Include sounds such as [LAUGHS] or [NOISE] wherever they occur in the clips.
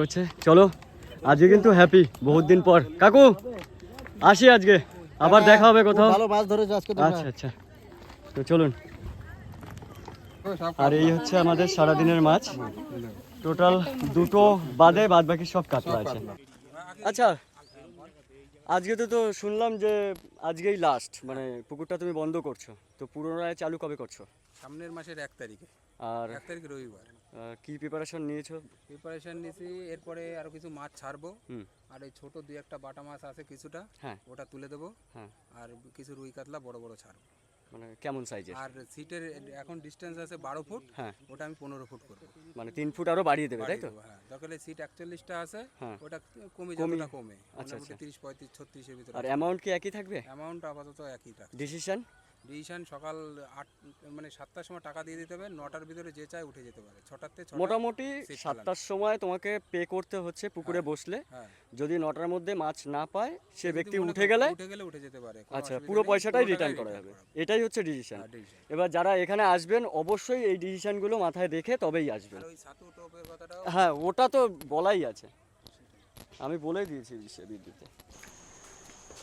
করছে। চলো আজকে কিন্তু হ্যাপি বহুত দিন পর। কাকু আসি আজকে আবার দেখা হবে কোথাও। ভালো মাছ ধরেছো আজকে আচ্ছা আচ্ছা। তো চলুন। আর এই হচ্ছে আমাদের সারাদিনের মাছ। টোটাল দুটো বাদে বাদ বাকি সব কাতলা আছে। আচ্ছা আজকে তো তো শুনলাম যে আজকেই লাস্ট মানে পুকুরটা তুমি বন্ধ করছ। তো পুনরায় চালু কবে করছ? সামনের মাসের এক তারিখে। আর এক তারিখ রবিবার। কি প্রিপারেশন নিয়েছো? প্রিপারেশন নিয়েছি এরপরে আরও কিছু মাছ ছাড়বো। আর এই ছোট দুই একটা বাটা মাছ আছে কিছুটা হ্যাঁ। ওটা তুলে দেবো। হ্যাঁ। আর কিছু রুই কাতলা বড় বড় ছাড়বো। মানে কেমন সাইজের আর সিটের এখন ডিস্টেন্স আছে বারো ফুট হ্যাঁ। ওটা আমি পনেরো ফুট করব। মানে তিন ফুট আরও বাড়িয়ে দেবে তাই তো? হ্যাঁ। সিট একচল্লিশটা আছে ওটা কমে যতটা কমে। আচ্ছা, আচ্ছা। তিরিশ পঁয়ত্রিশ ছত্রিশের ভিতরে আর অ্যামাউন্ট কি একই থাকবে? অ্যামাউন্ট আপাতত একই টাকা ডিসিশন ডিসিশন সকাল আট মানে সাতটার সময় টাকা দিয়ে দিতে হবে নটার ভিতরে যে চায় উঠে যেতে পারে। ছটাতে ছটা মোটামুটি সাতটার সময় তোমাকে পে করতে হচ্ছে পুকুরে বসলে। হ্যাঁ। যদি নটার মধ্যে মাছ না পায় সে ব্যক্তি উঠে গেলে উঠে গেলে উঠে যেতে পারে আচ্ছা পুরো পয়সাটাই রিটার্ন করা যাবে এটাই হচ্ছে ডিসিশন হ্যাঁ, এবার যারা এখানে আসবেন অবশ্যই এই ডিসিশনগুলো মাথায় রেখে তবেই আসবেন হ্যাঁ ওটা তো বলাই আছে। আমি বলেই দিয়েছি বিশ্বে বিদ্যুতে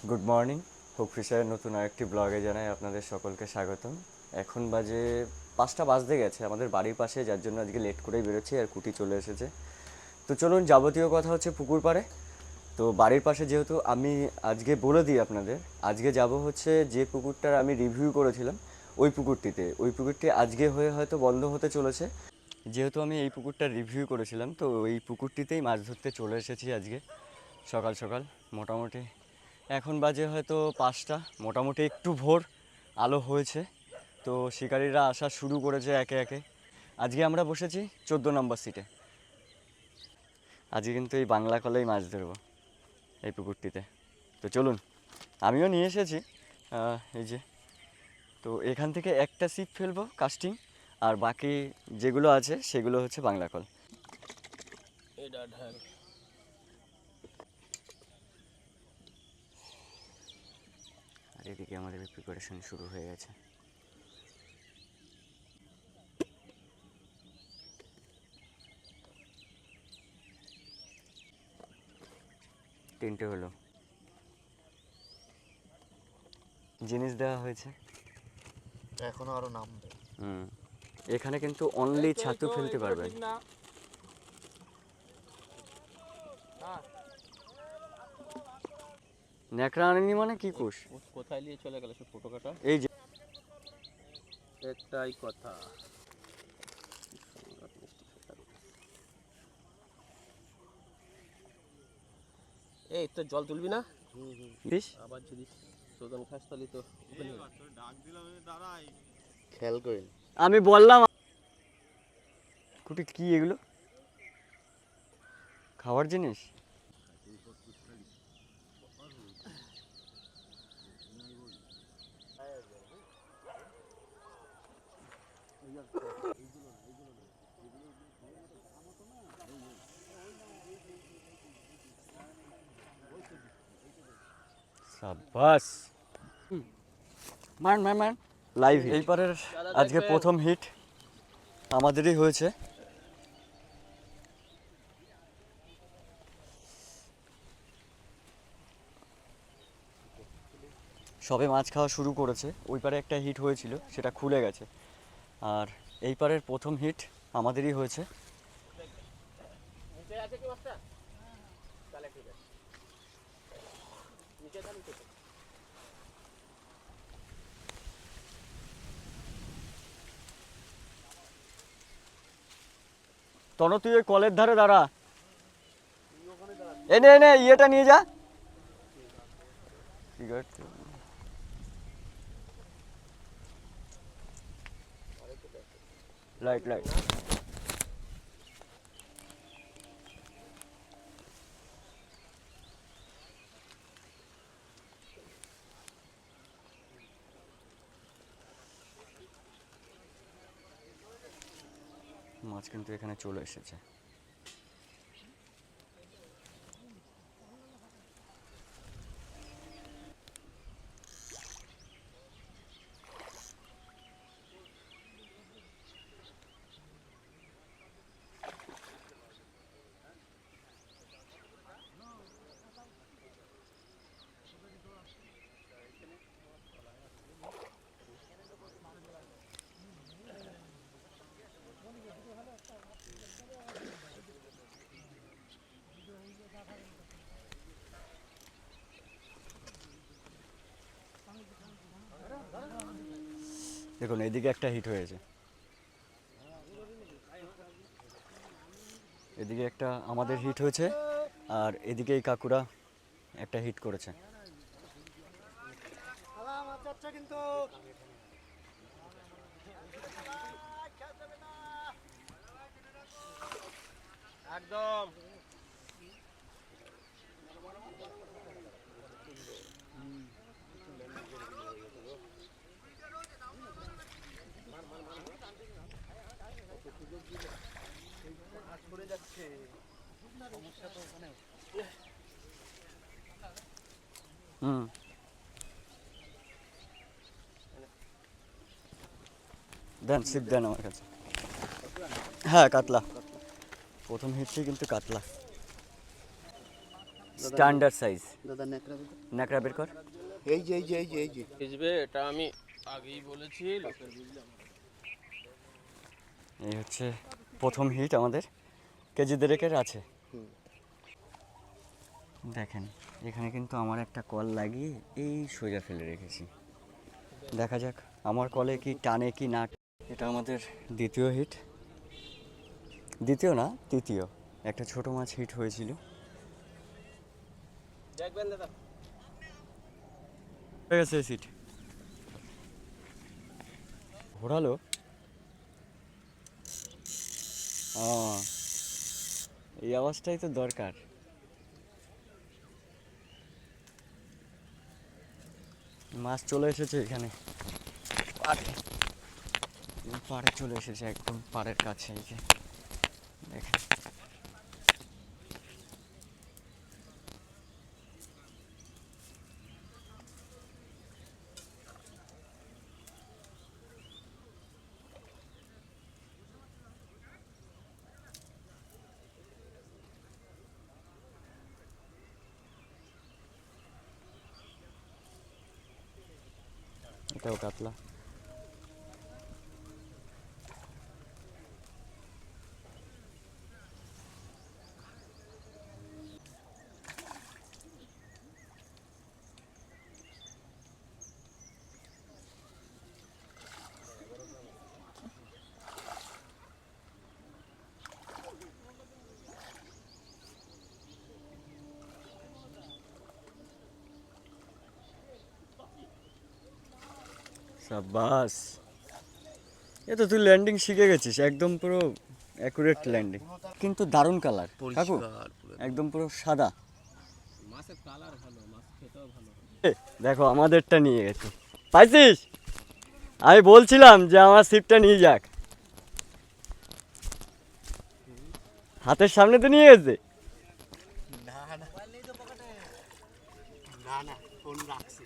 গুড মর্নিং ফিশারের নতুন আরেকটি ব্লগে জানাই আপনাদের সকলকে স্বাগতম। এখন বাজে পাঁচটা বাজতে গেছে, আমাদের বাড়ির পাশে, যার জন্য আজকে লেট করেই বেরোচ্ছি আর কুটি চলে এসেছে। তো চলুন, যাবতীয় কথা হচ্ছে পুকুর পাড়ে। তো বাড়ির পাশে যেহেতু আমি আজকে বলে দিই আপনাদের, আজকে যাব হচ্ছে যে পুকুরটার আমি রিভিউ করেছিলাম, ওই পুকুরটিতে। ওই পুকুরটি আজকে হয়ে হয়তো বন্ধ হতে চলেছে। যেহেতু আমি এই পুকুরটা রিভিউ করেছিলাম, তো ওই পুকুরটিতেই মাছ ধরতে চলে এসেছি আজকে, সকাল সকাল, মোটামুটি এখন বাজে হয়তো পাঁচটা, মোটামুটি একটু ভোর, আলো হয়েছে। তো শিকারীরা আসা শুরু করেছে একে একে। আজকে আমরা বসেছি চোদ্দ নম্বর সিটে। আজকে কিন্তু এই বাংলা কলেই মাছ ধরবো, এই পুকুরটিতে। তো চলুন, আমিও নিয়ে এসেছি এই যে। তো এখান থেকে একটা সিট ফেলব কাস্টিং আর বাকি যেগুলো আছে সেগুলো হচ্ছে বাংলা কল। আর এদিকে আমাদের প্রিপারেশন শুরু হয়ে গেছে। তিনটে হলো। জিনিস দেওয়া হয়েছে। এখনও আরও নামবে। হুম। এখানে কিন্তু অনলি ছাতু ফেলতে পারবেন ন্যাকড়া আনেনি মানে কি কুশ কোথায় নিয়ে চলে গেল সে ফটো কাটা? এই যে। একটাই কথা। এই তো জল তুলবি না? আবার যদি সোদন খাস তাহলে তো খেয়াল করেন। আমি বললাম কুটি কি এগুলো? খাওয়ার জিনিস? সাবাস মান মান মান লাইভ এই পারের আজকে প্রথম হিট আমাদেরই হয়েছে। সবে মাছ খাওয়া শুরু করেছে। ওই পারে একটা হিট হয়েছিল সেটা খুলে গেছে। আর এই পারের প্রথম হিট আমাদেরই হয়েছে। তন তুই ওই কলের ধারে দাঁড়া। এনে এনে ইয়েটা নিয়ে যা। সিগারেট লাইট লাইট মাছ কিন্তু এখানে চলে এসেছে। দেখুন, এদিকে একটা হিট হয়েছে। এদিকে একটা আমাদের হিট হয়েছে, আর এদিকে এই কাকুরা একটা হিট করেছে। একদম। হুম। দেন সিপ দেন আমার কাছে। হ্যাঁ কাতলা। প্রথম হিটটি কিন্তু কাতলা। স্ট্যান্ডার্ড সাইজ দাদা ন্যাকড়া বের কর। এই যে এই যে এই যে এই যে। এটা আমি আগেই বলেছি লোকের বুঝলাম এই হচ্ছে প্রথম হিট আমাদের। কেজি দেড়েকের আছে। দেখেন এখানে কিন্তু আমার একটা কল লাগিয়ে এই সোজা ফেলে রেখেছি। দেখা যাক আমার কলে কি টানে কি না এটা আমাদের দ্বিতীয় হিট। দ্বিতীয় না তৃতীয়। একটা ছোট মাছ হিট হয়েছিল। হয়ে গেছে সিট ঘোরালো। ও, এই আওয়াজটাই তো দরকার। মাছ চলে এসেছে এখানে। পাড়ে। পাড়ে চলে এসেছে একদম পাড়ের কাছে, এই যে। দেখেন। এটাও কাতলা সাবাস এ তো তুই ল্যান্ডিং শিখে গেছিস একদম পুরো অ্যাকুরেট ল্যান্ডিং কিন্তু দারুণ কালার কাকু একদম। পুরো সাদা। মাছের কালার ভালো মাছ খেতেও ভালো। দেখো আমাদেরটা নিয়ে গেছে। পাইছিস? আমি বলছিলাম যে আমার সিপটা নিয়ে যাক। হাতের সামনে তো নিয়ে গেছে না না না না ফোন রাখছি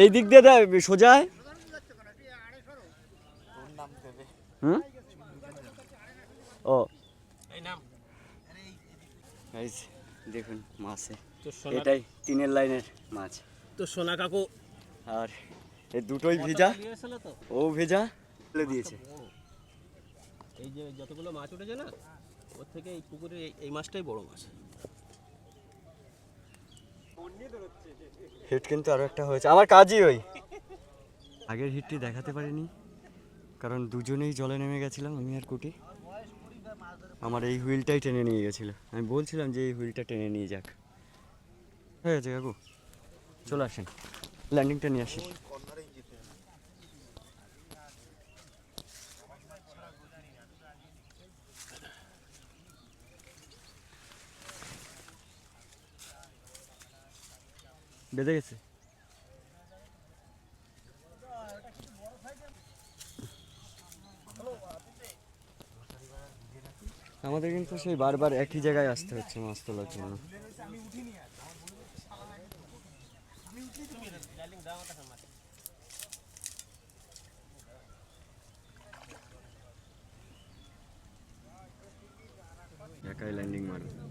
এই দিক দিয়ে দেয় সোজা আয়। ফোন নাম দেবে হুম ও দেখুন মাছে এটাই তিনের লাইনের মাছ। তো সোনা কাকু। আর এই দুটোই ভেজা। ও ভেজা ফেলে দিয়েছে। এই যে যতগুলো মাছ উঠেছে না ওর থেকে এই পুকুরে এই মাছটাই বড় মাছ। হিট কিন্তু আরও একটা হয়েছে। আমার কাজই ওই। আগের হিটটি দেখাতে পারিনি, কারণ দুজনেই জলে নেমে গেছিলাম, আমি আর কুটি। আমার এই হুইলটাই টেনে নিয়ে গেছিল। আমি বলছিলাম যে এই হুইলটা টেনে নিয়ে যাক। হয়ে গেছে কাকু। চলে আসেন। ল্যান্ডিংটা নিয়ে আসি। বেঁধে গেছে। আমাদের কিন্তু সেই বারবার একই জায়গায় আসতে হচ্ছে মাছ তোলার জন্য। একাই ল্যান্ডিং মারো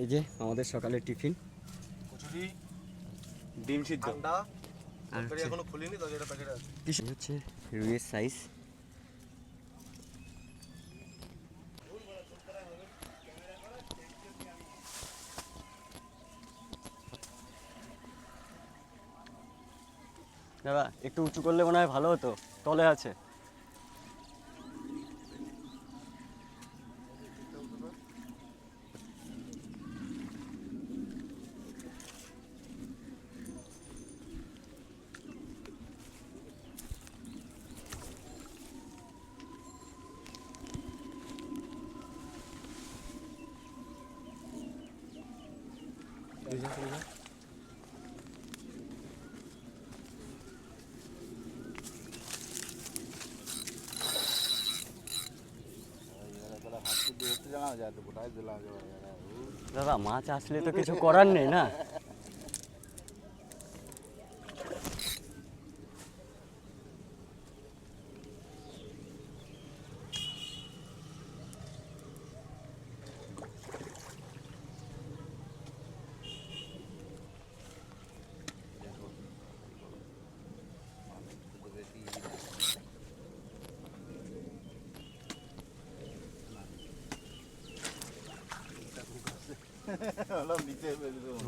এই যে আমাদের সকালের টিফিন। কচুরি ডিম সিদ্ধ। ঠান্ডা এখনও খুলিনি তো যেটা প্যাকেট আছে। হচ্ছে রুইয়ের সাইজ দাদা একটু উঁচু করলে মনে হয় ভালো হতো। তলে আছে। দাদা মাছ আসলে তো কিছু করার নেই না?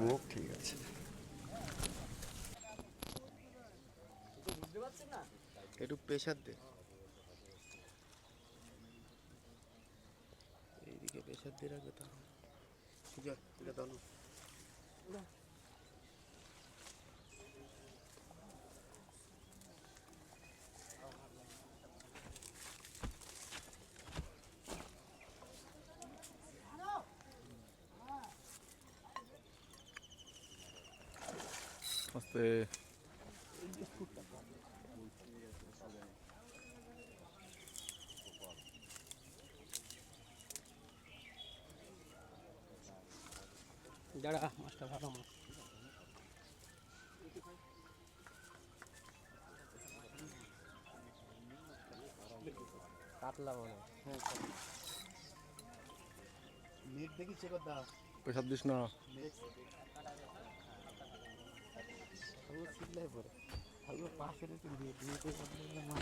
ও ঠিক আছে একটু প্রেশার দে। এইদিকে প্রেশার দিয়ে রাখবে তাহলে। যা এটা না। যারা মাছটা ভালো মাছ কাতলা মনে হয়। নেট দেখি চেক দাও পেশাব দিস না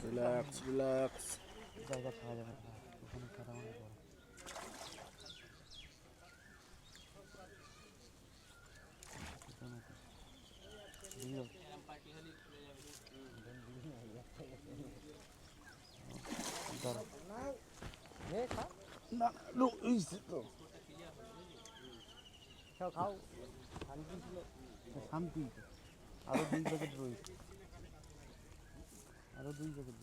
রিল্যাক্স রিল্যাক্স জায়গা ছাড়া যাবে না ওখানে কাটা মানে বড় খাও শান্তি আরও দুই প্যাকেট দুই প্যাকেট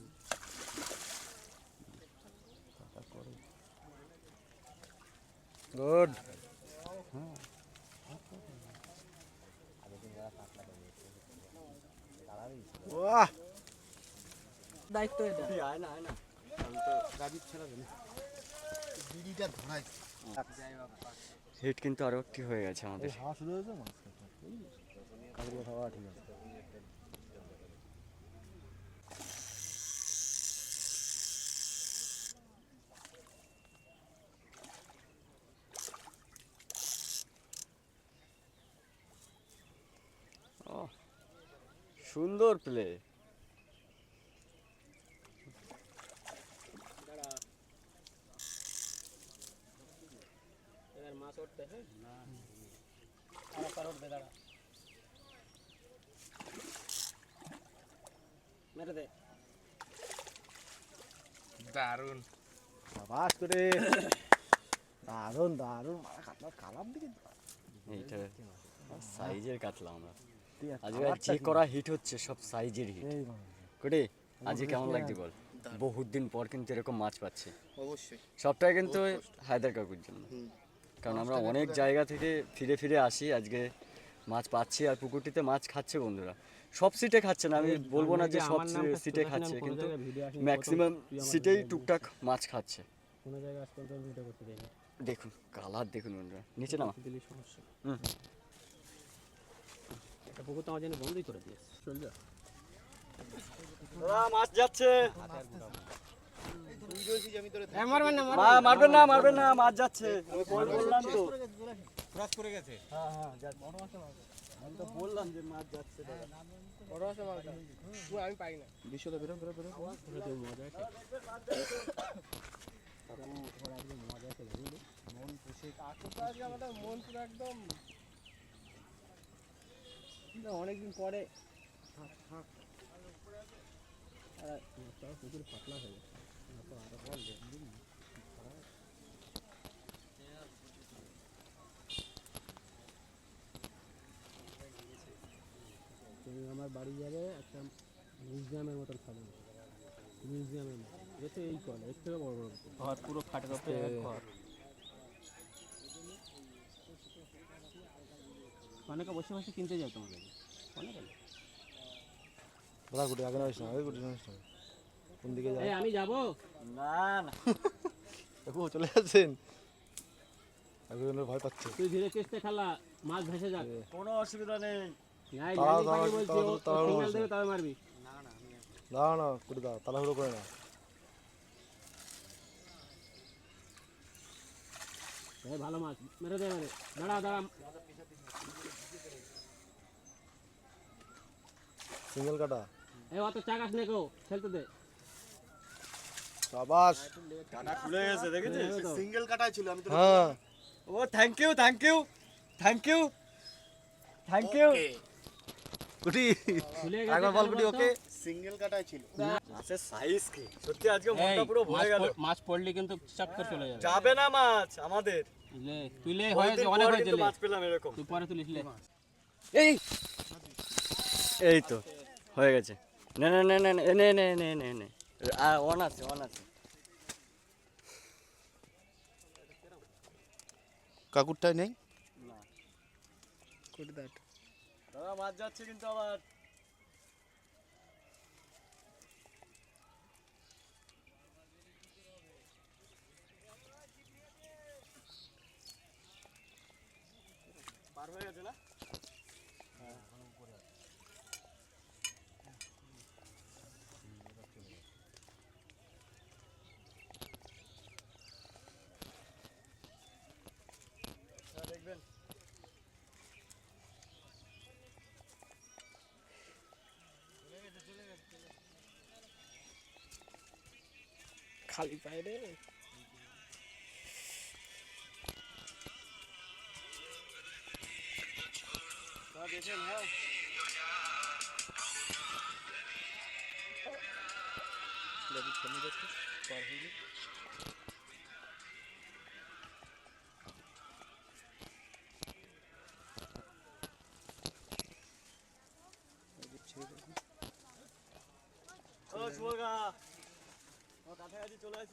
তারপরে। গুড বাহ! দায়িত্ব এটা। আয় না আয় না। বিড়িটা ধরাই হিট কিন্তু আরও একটি হয়ে গেছে আমাদের। হয়েছে মাছ কালকে হাওয়া ঠিক আছে। সুন্দর প্লে এবার মাছ উঠতে হ্যাঁ? আরও পার উঠবে দাঁড়া। মেরে দে। দারুণ বাস করে দারুণ দারুণ কাতলা কালার দিকে। এইটা সাইজের কাটলাম আমরা। আজকে যে করা হিট হচ্ছে সব সাইজের হিট কোটে আজকে কেমন লাগছে বল? বহুত দিন পর কিন্তু এরকম মাছ পাচ্ছি। অবশ্যই। সবটাই কিন্তু হায়দার কাকুর জন্য। কারণ আমরা অনেক জায়গা থেকে ফিরে ফিরে আসি আজকে মাছ পাচ্ছি আর পুকুরটিতে মাছ খাচ্ছে বন্ধুরা। সব সিটে খাচ্ছে না আমি বলব না যে সব সিটে খাচ্ছে কিন্তু ম্যাক্সিমাম সিটেই টুকটাক মাছ খাচ্ছে। দেখুন কালার দেখুন বন্ধুরা নিচে নামা। হুম। পুকুর তো আমার জন্য বন্ধই করে দিয়েছে। চল যা। মাছ যাচ্ছে। মারবেন না মারবেন। না মাছ যাচ্ছে। বললাম তো। ক্রস করে গেছে হ্যাঁ হ্যাঁ আমি তো বললাম যে মাছ যাচ্ছে বড় আছে মাছ আমি পাই না। বিশ্বটা বেরো বেরো বেরো। মজা আছে মজা আছে মন পুষে আমাদের মন পুরো একদম অনেকদিন পরে পুকুর পাতলা হয়ে গেছে। তো আরও বল আমার বাড়ি যাবে একটা মিউজিয়ামের মতন খাবে। মিউজিয়ামের মতো এতে এই কল এর থেকে বড় বড় ঘর। পুরো খাটের ঘর। অনেকে বসে বসে কিনতে যায় তোমার কাছে অনেকে গুটি আগে নয় গুটি নয় কোন দিকে যায় আমি যাব? না না। ও চলে যাচ্ছেন আগে ভয় পাচ্ছে। তুই ধীরে চেষ্টা খালা মাছ ভেসে যাক। কোনো অসুবিধা নাই। তাড়াও, তাড়াও, বলছি তাড়াও, ও তাড়াও সিগন্যাল বলছে। দেবে তবে মারবি। দাঁড়া না গুটি দাও তাড়াহুড়ো করে না ভালো মাছ মেরে দে মেরে দাঁড়া দাঁড়া। সিঙ্গেল কাটা। এই অত চাকাস নে কেউ খেলতে দে। সাবাস। কাটা খুলে গেছে দেখেছিস? সিঙ্গেল কাটাই ছিল আমি তো হ্যাঁ। ও thank you thank you thank you thank you গুটি। একবার বল গুটি ওকে। সিঙ্গেল কাটাই ছিল। আছে সাইজ কি? সত্যি আজকে মনটা পুরো ভরে গেল। মাছ পড়লে কিন্তু চাপ করে চলে যাবে। যাবে না মাছ আমাদের। লে অনেক হয়েছে মাছ পেলাম এরকম। তুই পরে তুলিস লে। এই। এই তো হয়ে গেছে। নে নে নে নে নে অন আছে অন আছে। কাকুরটাই নেই? না। দাদা মাছ যাচ্ছে কিন্তু আবার। খালি পায়ে রে হ্যাঁ দেখেন হ্যাঁ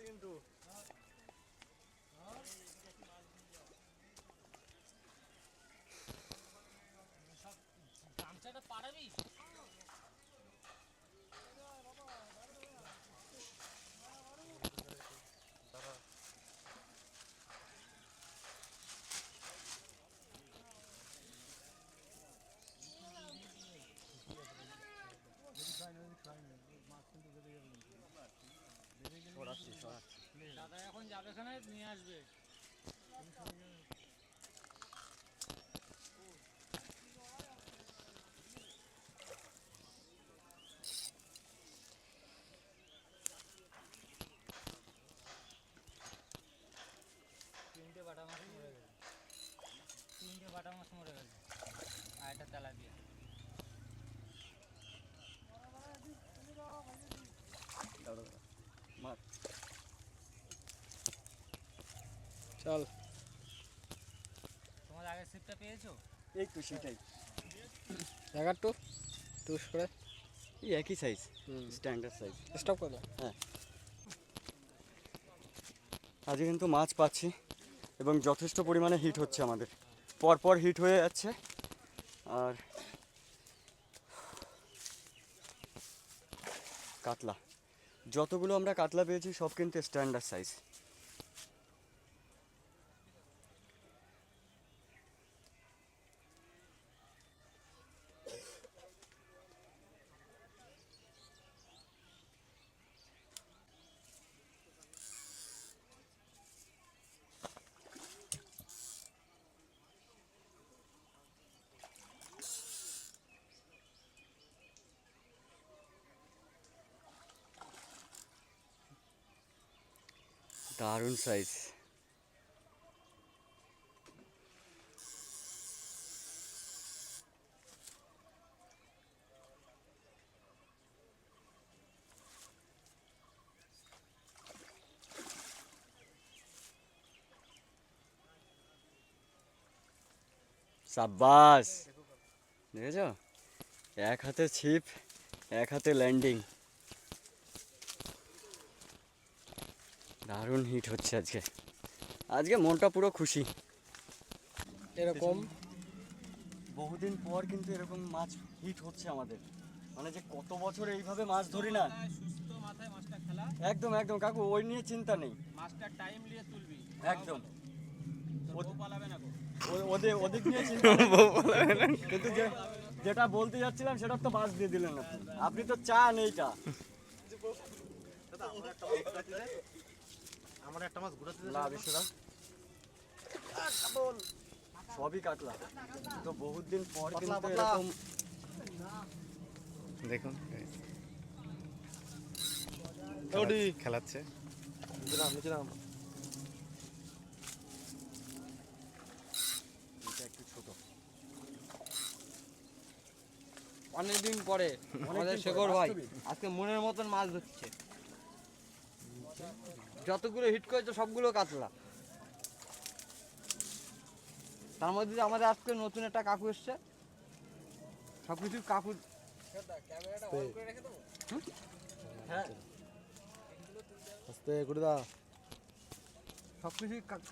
into আসবে চল। তোমার আগের সিটটা পেয়েছ? এই তো সেটাই। জায়গার তো টুস করে। এই একই সাইজ স্ট্যান্ডার্ড সাইজ স্টপ করে দাও। আজকে কিন্তু মাছ পাচ্ছি এবং যথেষ্ট পরিমাণে হিট হচ্ছে আমাদের। পরপর হিট হয়ে যাচ্ছে। আর কাতলা। যতগুলো আমরা কাতলা পেয়েছি সব কিন্তু স্ট্যান্ডার্ড সাইজ সাইজ সাব্বাস। দেখেছ? এক হাতে ছিপ এক হাতে ল্যান্ডিং দারুণ হিট হচ্ছে আজকে। আজকে মনটা পুরো খুশি। এরকম বহুদিন পর কিন্তু এরকম মাছ হিট হচ্ছে আমাদের। মানে যে কত বছর এইভাবে মাছ ধরি না। সুস্থ মাথায় মাছটা খেলা। একদম একদম। কাকু ওই নিয়ে চিন্তা নেই। মাছটা টাইম নিয়ে তুলবি। একদম। ও পালাবে না গো। ও- ওদের ওদিক নিয়ে চিন্তা নেই। কিন্তু যে যেটা বলতে যাচ্ছিলাম সেটা তো বাস দিয়ে দিলেন আপনি। আপনি তো চান এইটা। আমার একটা মাছ ঘুরাতে না বিশ্বদা সবই কাটলা তো বহুত দিন পর কিন্তু এরকম দেখুন ওডি। খেলাচ্ছে। একটু ছোট। অনেকদিন পরে আমাদের শেখর ভাই আজকে মনের মতন মাছ ধরছে। যতগুলো হিট করেছে সবগুলো কাতলা। তার মধ্যে আমাদের আজকে নতুন একটা কাকু এসছে। সবকিছু কাকু হ্যাঁ আস্তে করে দা সবকিছুই কাকু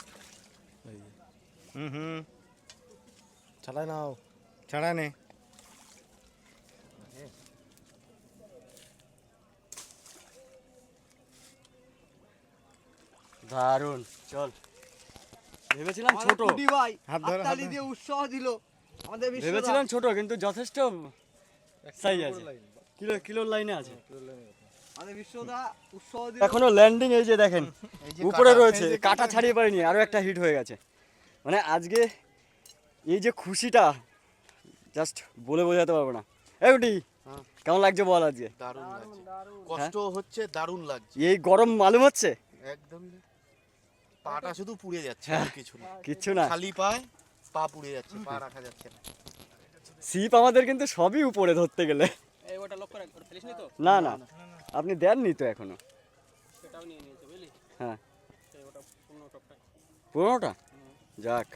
হুম হুম। ছাড়াই নাও। ছাড়া নে। দারুণ চল। ভেবেছিলাম ছোট। ভাই হাততালি দিয়ে উৎসাহ দিল আমাদের ভেবেছিলাম ছোট কিন্তু যথেষ্ট সাইজ আছে। কিলো কিলোর লাইনে আছে। আমাদের বিশ্বদা উৎসাহ দিল। এখনও ল্যান্ডিং এই যে দেখেন উপরে রয়েছে। কাটা ছাড়িয়ে পারিনি আরও একটা হিট হয়ে গেছে। মানে আজকে এই যে খুশিটা জাস্ট বলে বোঝাতে পারব না। এগুটি কেমন লাগছে বল আজকে? দারুণ লাগছে। কষ্ট হচ্ছে দারুণ লাগছে। এই গরম মালুম হচ্ছে? একদম। পাটা শুধু পুড়ে যাচ্ছে আর কিছু না। [LAUGHS] কিছু না। খালি পায় পা পুড়ে যাচ্ছে পা রাখা যাচ্ছে না। সিপ আমাদের কিন্তু সবই উপরে ধরতে গেলে। এই ওটা লক্ষ্য রাখ ওটা ফেলিস তো? না না। আপনি দেননি তো এখনও? হ্যাঁ। পুরোনোটা? যাক।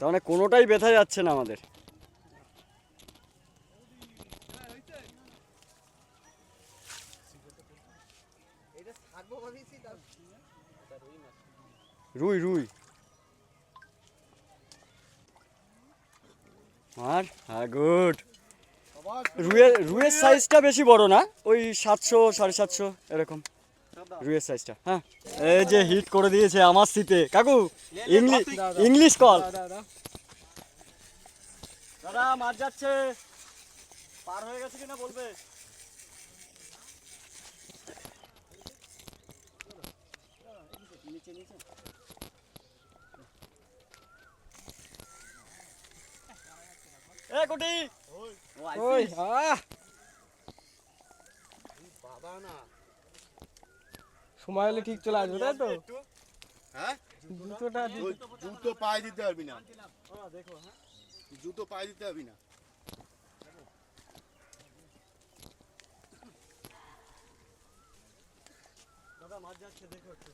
তার মানে কোনোটাই ব্যথা যাচ্ছে না আমাদের এটা থাকব ভাবিছি তার রুই রুই। আর হ্যাঁ গুড। রুইয়ের রুইয়ের সাইজটা বেশি বড় না? ওই সাতশো সাড়ে সাতশো এরকম। রুইয়ের সাইজটা হ্যাঁ। এই যে হিট করে দিয়েছে আমার সিতে কাকু ইংলিশ ইংলিশ কল দাদা মাছ যাচ্ছে। পার হয়ে গেছে কিনা বলবে নিচে নিচে এ কোটি। ওই বাবা না সময় হলে ঠিক চলে আসবে তাই তো? হ্যাঁ? জুতোটা জুতো পায়ে দিতে পারবি না। দেখো হ্যাঁ। জুতো পায়ে দিতে পারবি না। দাদা মাছ যাচ্ছে দেখো একটু।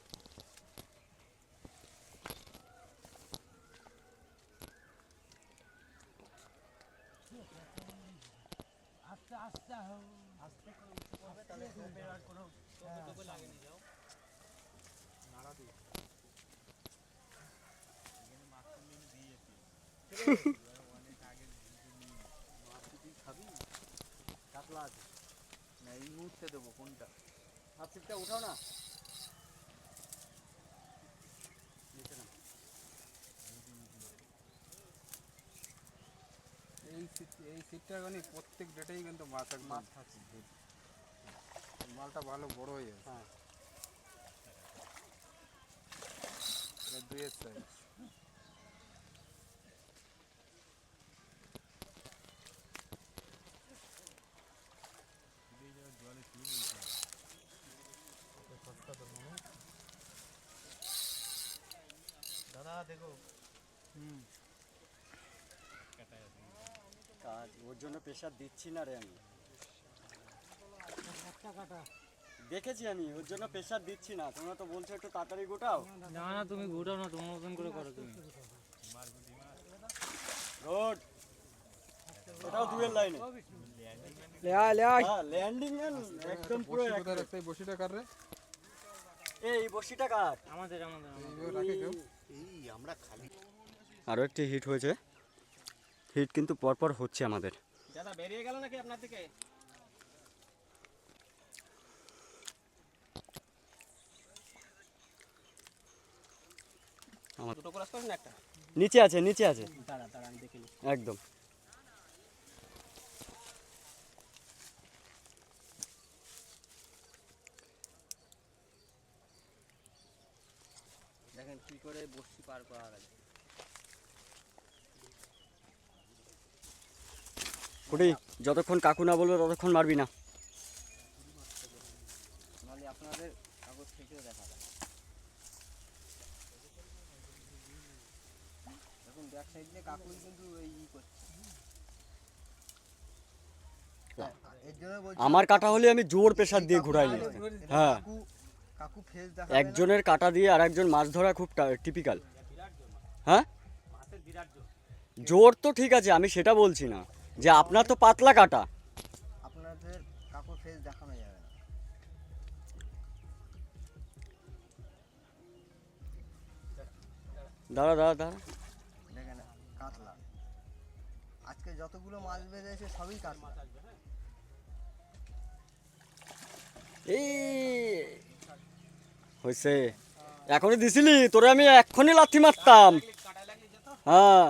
এই মুহূর্তে দেবো কোনটা হাফ সিটটা উঠাও না নিচে না এই সিট- এই সিটটা মানে প্রত্যেক ডেটেই কিন্তু মাছ একদম মাছ থাকছে মালটা ভালো বড় হয়ে যায় হ্যাঁ। এটা দুইয়ের সাইজ কাজ ওর জন্য প্রেশার দিচ্ছি না রে আমি। দেখেছি আমি ওর জন্য প্রেশার দিচ্ছি না। তোমরা তো বলছো একটু তাড়াতাড়ি গোটাও। না না তুমি ঘুরাও না তোমার মতন করে করো তুমি। রোড এটাও দুয়ের লাইনে ল্যান্ডিং একদম পুরো বসি এক- কোথায় রাখছে এই বসিটা কার রে? এই বসিটা কার? আমাদের আমাদের এই আমরা খালি আরও একটি হিট হয়েছে। হিট কিন্তু পরপর হচ্ছে আমাদের। দাদা বেরিয়ে গেল নাকি আপনার থেকে আমার- দুটো ক্রস করুন একটা? নিচে আছে নিচে আছে। দাঁড়া দাঁড়া আমি দেখে নিই একদম। দেখেন কি করে বসছি পার করা গেল কুটি যতক্ষণ কাকু না বলবে ততক্ষণ মারবি না। আপনাদের কাগজ থেকেও দেখা যায় এখন ব্যাক সাইড দিয়ে কাকুই কিন্তু এই করছে। এর জন্য বলছি আমার কাটা হলে আমি জোর প্রেশার দিয়ে ঘুরাই। হ্যাঁ। একজনের কাটা দিয়ে আর একজন মাছ ধরা খুব টিপিক্যাল হ্যাঁ? জোর তো ঠিক আছে আমি সেটা বলছি না। যে আপনার তো পাতলা কাটা। আপনাদের কাকুর ফেস দেখানো যাবে না। দাঁড়া দাঁড়া দাঁড়া। দেখেন কাতলা। আজকে যতগুলো মাছ বেরিয়েছে সবই কাতলা। এই হয়েছে এখনই দিছিলি? তোরে আমি এক্ষুনি লাথি মারতাম। হ্যাঁ।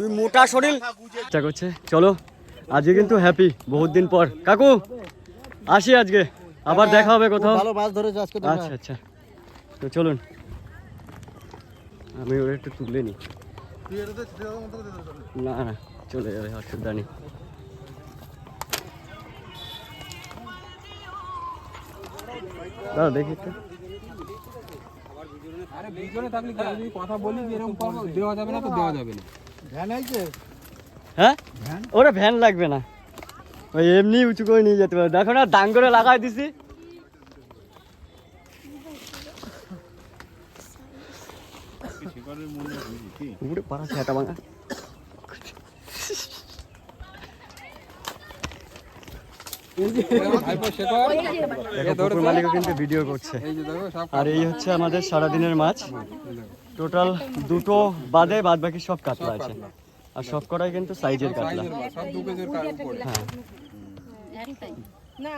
তুই মোটা শরীর। চেষ্টা করছে। চলো আজকে কিন্তু হ্যাপি বহুত দিন পর। কাকু আসি আজকে। আবার দেখা হবে কোথাও। ভালো মাছ ধরেছে আজকে আচ্ছা আচ্ছা। তো চলুন। আমি ওরা একটু তুলে নিই। না না চলে যাবে অসুবিধা নেই। দাদা দেখি আরে বিজনে থাকলে কথা বলি যে এরকম করব দেওয়া যাবে না তো দেওয়া যাবে না। হ্যাঁ? ওরা ভ্যান লাগবে না। ওই এমনি উঁচু করে নিয়ে যেতে পারো। দেখো না দাং করে লাগাই দিছি। উপরে পাড়া ছ্যাটা ভাঙা ভাইপো শেখর দেখো পুকুর মালিকও কিন্তু ভিডিও করছে। এই যে দেখো সব আর এই হচ্ছে আমাদের সারাদিনের মাছ। টোটাল দুটো বাদে বাদ বাকি সব কাতলা আছে। আর সব কটাই কিন্তু সাইজের কাতলা। হ্যাঁ। না